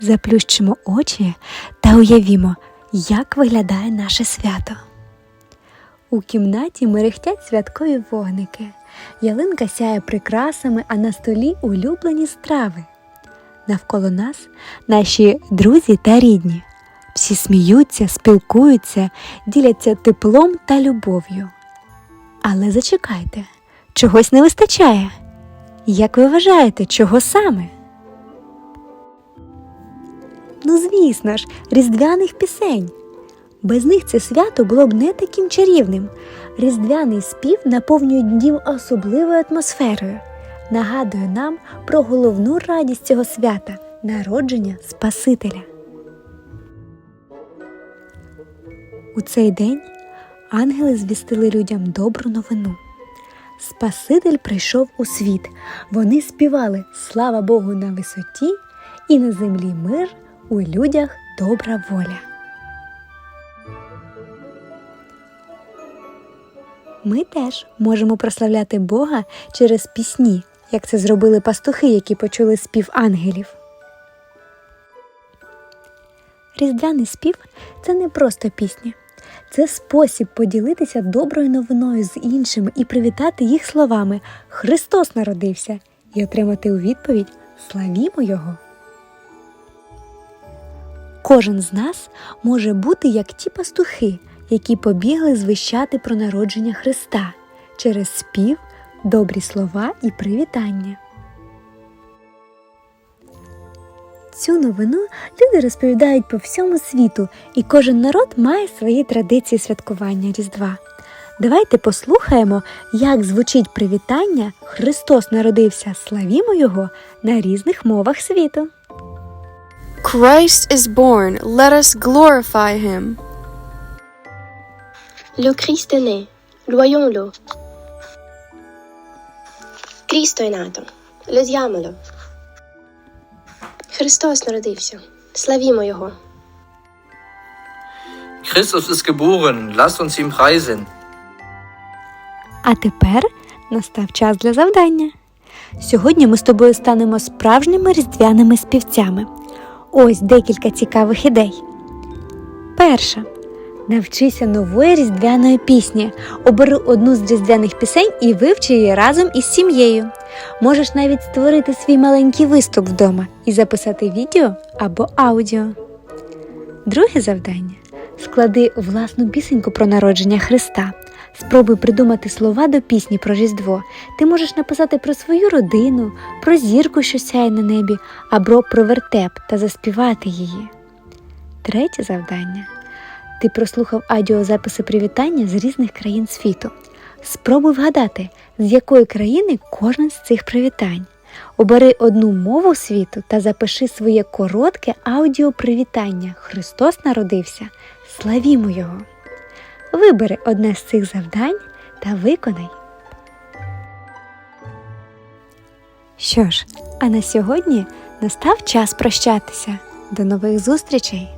Заплющимо очі та уявімо, як виглядає наше свято. У кімнаті мерехтять святкові вогники. Ялинка сяє прикрасами, а на столі улюблені страви. Навколо нас наші друзі та рідні. Всі сміються, спілкуються, діляться теплом та любов'ю. Але зачекайте, чогось не вистачає. Як ви вважаєте, чого саме? Ну, звісно ж, різдвяних пісень. Без них це свято було б не таким чарівним. Різдвяний спів наповнює дім особливою атмосферою, нагадує нам про головну радість цього свята народження Спасителя. У цей день ангели звістили людям добру новину. Спаситель прийшов у світ. Вони співали Слава Богу на висоті, і на землі мир, у людях добра воля. Ми теж можемо прославляти Бога через пісні, як це зробили пастухи, які почули спів ангелів. Різдвяний спів це не просто пісня, це спосіб поділитися доброю новиною з іншими і привітати їх словами Христос народився і отримати у відповідь Славімо Його. Кожен з нас може бути як ті пастухи, які побігли звищати про народження Христа через спів, добрі слова і привітання. Цю новину люди розповідають по всьому світу, і кожен народ має свої традиції святкування Різдва. Давайте послухаємо, як звучить привітання Христос народився, славімо Його на різних мовах світу. Christ is born. Let us glorify him. Le Christ è né, loions-lo. Cristo è nato, lodiamolo. Христос народився, славімо Його. Christus ist geboren, lasst uns ihn preisen. А тепер настав час для завдання. Сьогодні ми з тобою станемо справжніми різдвяними співцями. Ось декілька цікавих ідей. Перша. Навчися нової різдвяної пісні. Обери одну з різдвяних пісень і вивчи її разом із сім'єю. Можеш навіть створити свій маленький виступ вдома і записати відео або аудіо. Друге завдання склади власну пісеньку про народження Христа. Спробуй придумати слова до пісні про Різдво. Ти можеш написати про свою родину, про зірку, що сяє на небі, або про вертеп та заспівати її. Третє завдання. Ти прослухав аудіозаписи привітання з різних країн світу. Спробуй вгадати, з якої країни кожен з цих привітань. Обери одну мову світу та запиши своє коротке аудіопривітання Христос народився. Славімо Його! Вибери одне з цих завдань та виконай. Що ж, а на сьогодні настав час прощатися. До нових зустрічей!